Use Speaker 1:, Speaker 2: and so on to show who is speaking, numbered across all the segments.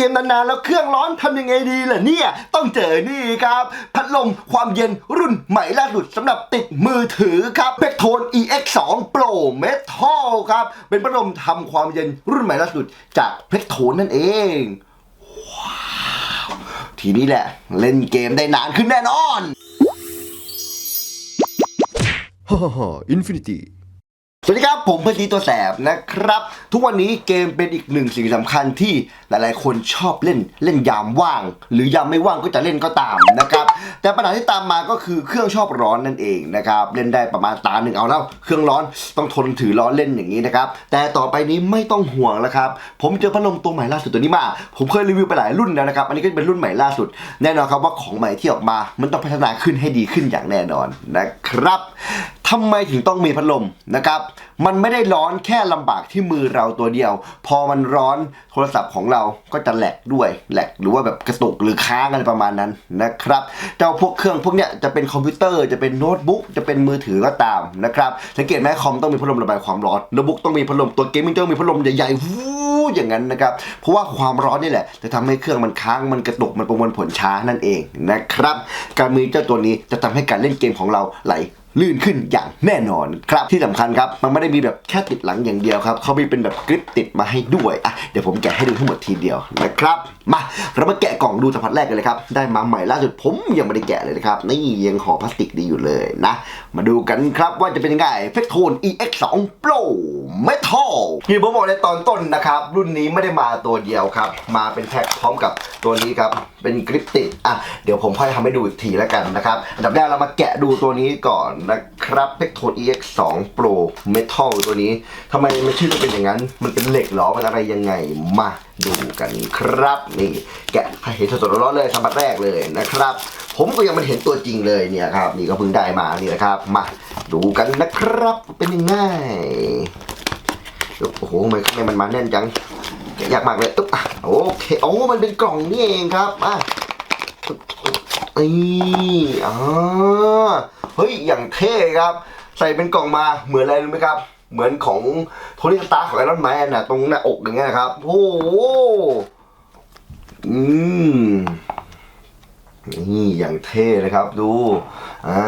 Speaker 1: เกมนานๆแล้วเครื่องร้อนทำยังไงดีล่ะเนี่ย ต้องเจอนี่ครับ พัดลมความเย็นรุ่นใหม่ล่าสุดสำหรับติดมือถือครับเ e กโทน EX 2 Pro Metal ครับ เป็นพัดลมทำความเย็นรุ่นใหม่ล่าสุดจากเพกโทนนั่นเองว้าวทีนี้แหละ เล่นเกมได้นานขึ้นแน่นอน
Speaker 2: ฮ่าฮ่าฮ่าอินฟินิตี้
Speaker 1: สวัสดีครับ ผมพอดีตัวแสบนะครับ ทุกวันนี้เกมเป็นอีกหนึ่งสิ่งสำคัญที่หลายๆ คนชอบเล่นเล่นยามว่าง หรือยามไม่ว่างก็จะเล่นก็ตามนะครับ แต่ปัญหาที่ตามมาก็คือเครื่องชอบร้อนนั่นเองนะครับ เล่นได้ประมาณตาหนึ่งเอาแล้ว เครื่องร้อนต้องทนถือร้อนเล่นอย่างนี้นะครับ แต่ต่อไปนี้ไม่ต้องห่วงแล้วครับ ผมเจอพัดลมตัวใหม่ล่าสุดตัวนี้มา ผมเคยรีวิวไปหลายรุ่นแล้วนะครับ อันนี้ก็เป็นรุ่นใหม่ล่าสุด แน่นอนครับว่าของใหม่ที่ออกมา มันต้องพัฒนาขึ้นให้ดีขึ้นอย่างแน่นอนนะครับ ทำไมถึงต้องมีพัดลมนะครับ มันไม่ได้ร้อนแค่ลำบากที่มือเราตัวเดียว พอมันร้อนโทรศัพท์ของเราก็จะแหลกด้วยแหลกหรือว่าแบบกระตุกหรือค้างอะไรประมาณนั้นนะครับเจ้าพวกเครื่องพวกเนี้ยจะเป็นคอมพิวเตอร์จะเป็นโน้ตบุ๊กจะเป็นมือถือก็ตามนะครับสังเกตไหมคอมต้องมีพัดลมระบายความร้อนโน้ตบุ๊กต้องมีพัดลมตัวเกมมิ่งต้องมีพัดลมใหญ่ๆวู้อย่างนั้นนะครับ เพราะว่าความร้อนนี่แหละ จะทำให้เครื่องมันค้างมันกระตุกมันประมวลผลช้านั่นเองนะครับ การมีเจ้าตัวนี้จะทำให้การเล่นเกมของเราไหล ลื่นขึ้นอย่างแน่นอนครับที่สำคัญครับ มันไม่ได้มีแบบแค่ติดหลังอย่างเดียวครับเขามีเป็นแบบกริปติดมาให้ด้วยอะเดี๋ยวผมแกะให้ดูทั้งหมดทีเดียวนะครับ มาเรามาแกะกล่องดูสัมผัสแรกกันเลยครับ ได้มาใหม่ล่าสุดผมยังไม่ได้แกะเลยนะครับนี่ยังห่อพลาสติกดีอยู่เลยนะ มาดูกันครับว่าจะเป็นยังไงเฟกโทน EX 2 Pro Metal ที่ผมบอกในตอนต้นนะครับ รุ่นนี้ไม่ได้มาตัวเดียวครับ มาเป็นแพ็คพร้อมกับตัวนี้ครับเป็นกริปติดอะเดี๋ยวผมค่อยทำให้ดูอีกทีแล้วกันนะครับอันดับแรกเรามาแกะดูตัวนี้ก่อนนะครับ p e c t o n EX 2 Pro Metal ตัวนี้ทำไมมันชื่อเป็นอย่างนั้น มันเป็นเหล็กหรอ มันอะไรยังไง มาดูกันครับ นี่แกะให้เห็นสดๆร้อนๆเลยสัมผัสแรกเลยนะครับ ผมก็ยังไมันเห็นตัวจริงเลยเนี่ยครับ นี่ก็เพิ่งได้มานี่นะครับ มาดูกันนะครับ เป็นยังไงโอ้โหทำไมข้างในมันมาแน่นจังแกะยากมากเลยอึ๊บโอเคโอ้มันเป็นกล่องนี่เองครับอะนี่อ่า เฮ้ยอย่างเท่ครับ ใส่เป็นกล่องมาเหมือนอะไรรู้ไหมครับ เหมือนของโทนี่สตาร์ของไอรอนแมนน่ะตรงหน้าอกอย่างเงี้ยครับโอ้โหอืม นี่อย่างเท่นะครับดูอ่า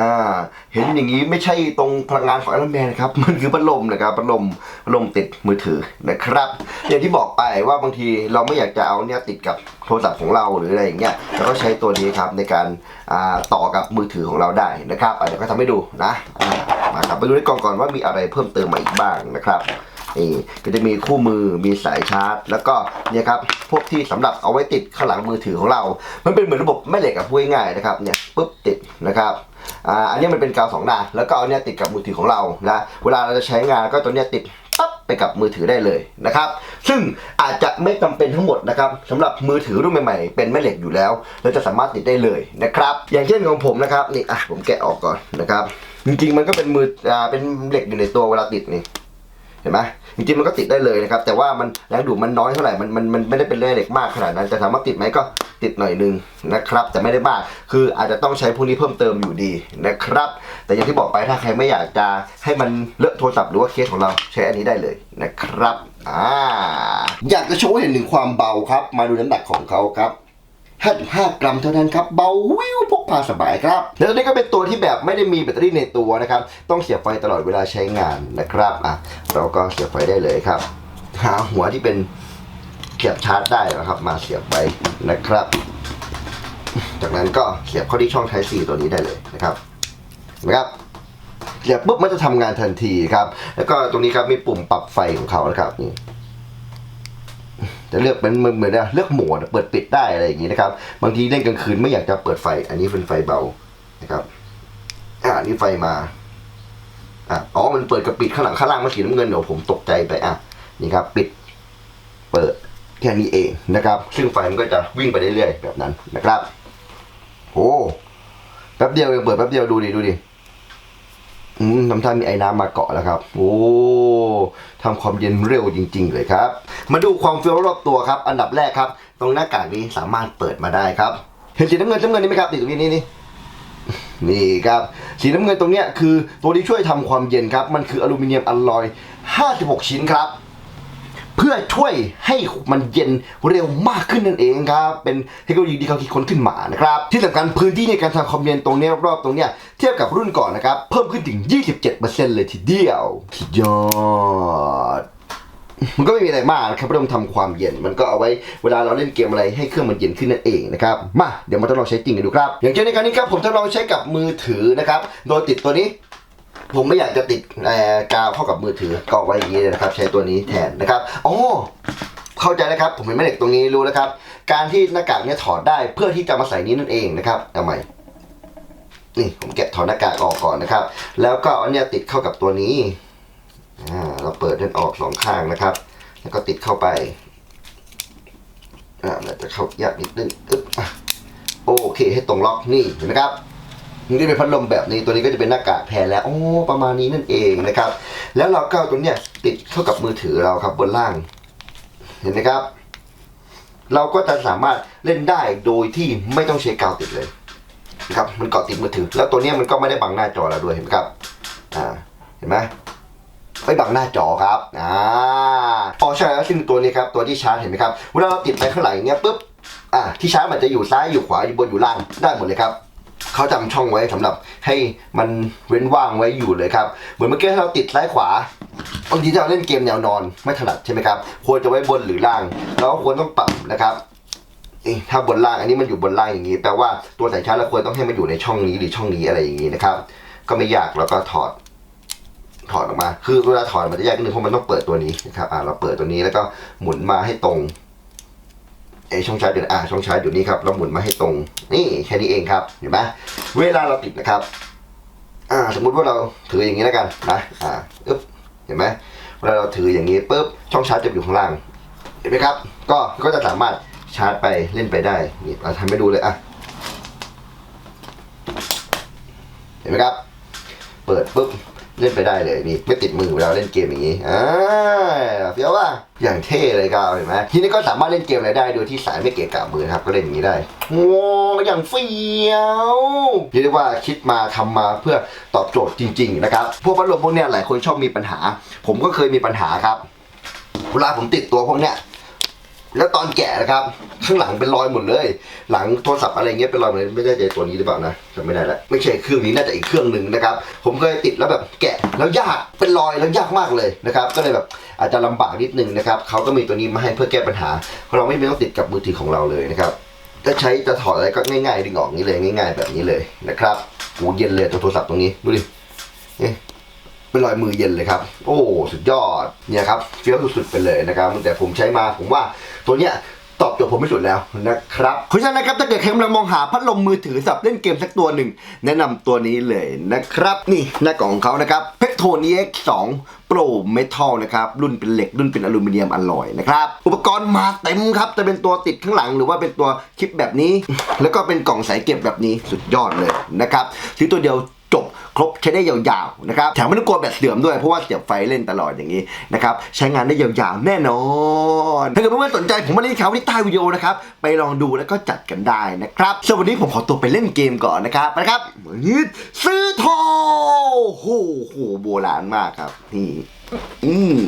Speaker 1: เห็นอย่างนี้ไม่ใช่ตรงพลังงานของไอรอนแมนนะครับ มันคือพัดลมนะครับพัดลมพัดลมติดมือถือนะครับ อย่างที่บอกไปว่าบางทีเราไม่อยากจะเอาเนี่ยติดกับโทรศัพท์ของเราหรืออะไรอย่างเงี้ยเราก็ใช้ตัวนี้ครับในการอ่าต่อกับมือถือของเราได้นะครับเดี๋ยวก็ทำให้ดูนะมาครับไปดูในกล่องก่อนว่ามีอะไรเพิ่มเติมมาอีกบ้างนะครับ นี่ก็จะมีคู่มือมีสายชาร์จ แล้วก็เนี่ยครับพวกที่สำหรับเอาไว้ติดข้างหลังมือถือของเรา มันเป็นเหมือนระบบแม่เหล็กอะพูดง่ายๆนะครับเนี่ยปุ๊บติดนะครับอ่าอันนี้มันเป็นกาวสองด้านแล้วก็เอาเนี่ยติดกับมือถือของเรานะเวลาเราจะใช้งานก็ตัวเนี้ยติดปั๊บไปกับมือถือได้เลยนะครับ ซึ่งอาจจะไม่จำเป็นทั้งหมดนะครับสำหรับมือถือรุ่นใหม่ๆ เป็นแม่เหล็กอยู่แล้วเราจะสามารถติดได้เลยนะครับ อย่างเช่นของผมนะครับนี่อะผมแกะออกก่อนนะครับ จริงๆมันก็เป็นมืออ่าเป็นเหล็กอยู่ในตัวเวลาติดนี่ เห็นไหมจริงๆมันก็ติดได้เลยนะครับ แต่ว่ามันแรงดูดมันน้อยเท่าไหร่มันมันมันไม่ได้เป็นแร่เหล็กมากขนาดนั้นจะถามว่าติดไหมก็ติดหน่อยนึงนะครับ แต่ไม่ได้มากคืออาจจะต้องใช้พวกนี้เพิ่มเติมอยู่ดีนะครับ แต่อย่างที่บอกไปถ้าใครไม่อยากจะให้มันเลอะโทรศัพท์หรือว่าเคสของเราใช้อันนี้ได้เลยนะครับอ่าอยากจะโชว์ให้เห็นถึงความเบาครับ มาดูน้ำหนักของเขาครับ 55 กรัมเท่านั้นครับ เบาวิวพกพาสบายครับ แล้วตัวนี้ก็เป็นตัวที่แบบไม่ได้มีแบตเตอรี่ในตัวนะครับ ต้องเสียบไฟตลอดเวลาใช้งานนะครับอะเราก็เสียบไฟได้เลยครับ หาหัวที่เป็นเสียบชาร์จได้นะครับ มาเสียบไว้นะครับ จากนั้นก็เสียบเข้าที่ช่อง Type C ตัวนี้ได้เลยนะครับนะครับเสียบปุ๊บมันจะทำงานทันทีครับ แล้วก็ตรงนี้ครับมีปุ่มปรับไฟของเขานะครับนี่ จะเลือกเป็นเหมือนเลือกโหมดเปิดปิดได้อะไรอย่างนี้นะครับ บางทีเล่นกลางคืนไม่อยากจะเปิดไฟ อันนี้เป็นไฟเบานะครับอ่านนี้ไฟมาอะอ๋อมันเปิดกับปิดข้างหลังข้างล่างมันสีน้ำเงินเดี๋ยวผมตกใจไปอะนี่ครับ ปิดเปิดแค่นี้เองนะครับ ซึ่งไฟมันก็จะวิ่งไปเรื่อยๆแบบนั้นนะครับ โอ้แป๊บเดียวเองเปิดแป๊บเดียวดูดิดูดิ ทำท่ามีไอ้น้ำมาเกาะแล้วครับ โอ้ทำความเย็นเร็วจริง ๆ เลยครับ มาดูความเฟี้ยวรอบตัวครับ อันดับแรกครับ ตรงหน้ากากนี้สามารถเปิดมาได้ครับ เห็นสีน้ำเงินน้ำเงินนี่ไหมครับติดตรงนี้นี่นี่นี่ครับสีน้ำเงินตรงเนี้ยคือตัวที่ช่วยทำความเย็นครับ มันคืออลูมิเนียมอลลอย 56 ชิ้นครับ เพื่อช่วยให้มันเย็นเร็วมากขึ้นนั่นเองครับ เป็นเทคโนโลยีที่เขาคิดค้นขึ้นมานะครับ ที่สำคัญพื้นที่ในการทำความเย็นตรงนี้รอบๆตรงเนี้ยเทียบกับรุ่นก่อนนะครับ เพิ่มขึ้นถึง 27%เลยทีเดียวสุดยอดมันก็ไม่มีอะไรมากนะครับเริ่มทำความเย็น มันก็เอาไว้เวลาเราเล่นเกมอะไรให้เครื่องมันเย็นขึ้นนั่นเองนะครับ มาเดี๋ยวมาทดลองใช้จริงกันดูครับ อย่างเช่นในการนี้ครับผมทดลองใช้กับมือถือนะครับ โดยติดตัวนี้ ผมไม่อยากจะติดกาวเข้ากับมือถือก็ไว้อย่างนี้เลยนะครับ ใช้ตัวนี้แทนนะครับอ๋อเข้าใจแล้วครับ ผมเห็นแม่เหล็กตรงนี้รู้แล้วครับ การที่หน้ากากเนี่ยถอดได้เพื่อที่จะมาใส่นี้นั่นเองนะครับเอาใหม่นี่ผมแกะถอดหน้ากากออกก่อนนะครับ แล้วก็เอาเนี่ยติดเข้ากับตัวนี้อ่าเราเปิดด้านออกสองข้างนะครับ แล้วก็ติดเข้าไปอ่าจะเข้ายากนิดนึงอึ๊บโอเคให้ตรงล็อกนี่เห็นไหมครับ นี่เป็นพัดลมแบบนี้ตัวนี้ก็จะเป็นหน้ากากแทนแล้วโอ้ประมาณนี้นั่นเองนะครับ แล้วเราก็ตัวเนี้ยติดเข้ากับมือถือเราครับบนล่าง เห็นไหมครับ เราก็จะสามารถเล่นได้โดยที่ไม่ต้องใช้กาวติดเลยนะครับมันเกาะติดมือถือ แล้วตัวเนี้ยมันก็ไม่ได้บังหน้าจอเราด้วยเห็นไหมครับอ่าเห็นไหมไม่บังหน้าจอครับ อ่าอ๋อใช่แล้วซึ่งตัวนี้ครับ ตัวที่ชาร์จเห็นไหมครับ เวลาเราติดไปข้างหลังอย่างเงี้ยปุ๊บ อ่า ที่ชาร์จมันจะอยู่ซ้ายอยู่ขวาอยู่บนอยู่ล่างได้หมดเลยครับ เขาจำช่องไว้สำหรับให้มันเว้นว่างไว้อยู่เลยครับ เหมือนเมื่อกี้ถ้าเราติดซ้ายขวาบางทีถ้าเราเล่นเกมแนวนอนไม่ถนัดใช่ไหมครับ ควรจะไว้บนหรือล่าง เราก็ควรต้องปรับนะครับถ้าบนล่างอันนี้มันอยู่บนล่างอย่างนี้แปลว่าตัวสายชาร์จเราควรต้องให้มันอยู่ในช่องนี้หรือช่องนี้อะไรอย่างนี้นะครับ ก็ไม่ยากแล้วก็ถอดถอดออกมา คือเวลาถอดมันจะยากนิดนึงเพราะมันต้องเปิดตัวนี้นะครับ อ่าเราเปิดตัวนี้แล้วก็หมุนมาให้ตรง ไอช่องชาร์จอยู่อ่าช่องชาร์จอยู่นี่ครับเราหมุนมาให้ตรงนี่แค่นี้เองครับเห็นไหมเวลาเราติดนะครับอ่าสมมุติว่าเราถืออย่างนี้แล้วกันนะอ่าอึ๊บเห็นไหมเวลาเราถืออย่างนี้ปุ๊บช่องชาร์จจะอยู่ข้างล่าง เห็นไหมครับ ก็ก็จะสามารถชาร์จไปเล่นไปได้นี่เราทำให้ดูเลยอะเห็นไหมครับ เปิดปุ๊บ เล่นไปได้เลยนี่ไม่ติดมือเวลาเล่นเกมอย่างนี้อ่าเฟี้ยวว่าอย่างเท่เลยครับเห็นไหมทีนี้ก็สามารถเล่นเกมอะไรได้โดยที่สายไม่เกะกะมือครับก็เล่นอย่างนี้ได้โอ้อย่างเฟี้ยวเรียกว่าคิดมาทำมาเพื่อตอบโจทย์จริง ๆ นะครับ พวกพัดลมพวกเนี้ยหลายคนชอบมีปัญหา ผมก็เคยมีปัญหาครับ เวลาผมติดตัวพวกเนี้ย แล้วตอนแกะนะครับ ข้างหลังเป็นรอยหมดเลย หลังโทรศัพท์อะไรเงี้ยเป็นรอยหมดเลยไม่ได้ใจตัวนี้หรือเปล่านะจำไม่ได้แล้วไม่ใช่เครื่องนี้น่าจะอีกเครื่องหนึ่งนะครับ ผมเคยติดแล้วแบบแกะแล้วยากเป็นรอยแล้วยากมากเลยนะครับ ก็เลยแบบอาจจะลำบากนิดนึงนะครับเขาก็มีตัวนี้มาให้เพื่อแก้ปัญหาเราไม่ต้องติดกับมือถือของเราเลยนะครับถ้าใช้จะถอดอะไรก็ง่ายๆดึงออกนี้เลยง่าย ๆ แบบนี้เลยนะครับโอ้เย็นเลยตัวโทรศัพท์ตรงนี้ดูดิ เป็นรอยมือเย็นเลยครับ โอ้สุดยอดเนี่ยครับเฟี้ยวสุดๆไปเลยนะครับแต่ผมใช้มาผมว่าตัวเนี้ยตอบโจทย์ผมไม่สุดแล้วนะครับเพราะฉะนั้นนะครับถ้าเกิดใครกำลังมองหาพัดลมมือถือสำหรับเล่นเกมสักตัวหนึ่ง แนะนำตัวนี้เลยนะครับ นี่หน้ากล่องของเขานะครับเพกโทนีเอ็กสองโปรเมทัลนะครับรุ่นเป็นเหล็กรุ่นเป็นอลูมิเนียมอลลอยนะครับอุปกรณ์มาเต็มครับจะเป็นตัวติดข้างหลังหรือว่าเป็นตัวคลิปแบบนี้ แล้วก็เป็นกล่องใส่เก็บแบบนี้สุดยอดเลยนะครับซื้อตัวเดียว ครบใช้ได้ยาวๆนะครับแถมไม่ต้องกลัวแบตเสื่อมด้วยเพราะว่าเสียบไฟเล่นตลอดอย่างนี้นะครับใช้งานได้ยาวๆแน่นอนถ้าเกิดเพื่อนๆสนใจผมมาเล่นเขาที่ใต้วิดีโอนะครับไปลองดูแล้วก็จัดกันได้นะครับส่วนวันนี้ผมขอตัวไปเล่นเกมก่อนนะครับไปนะครับยืดซื้อทองโอ้โหโบราณมากครับนี่อืม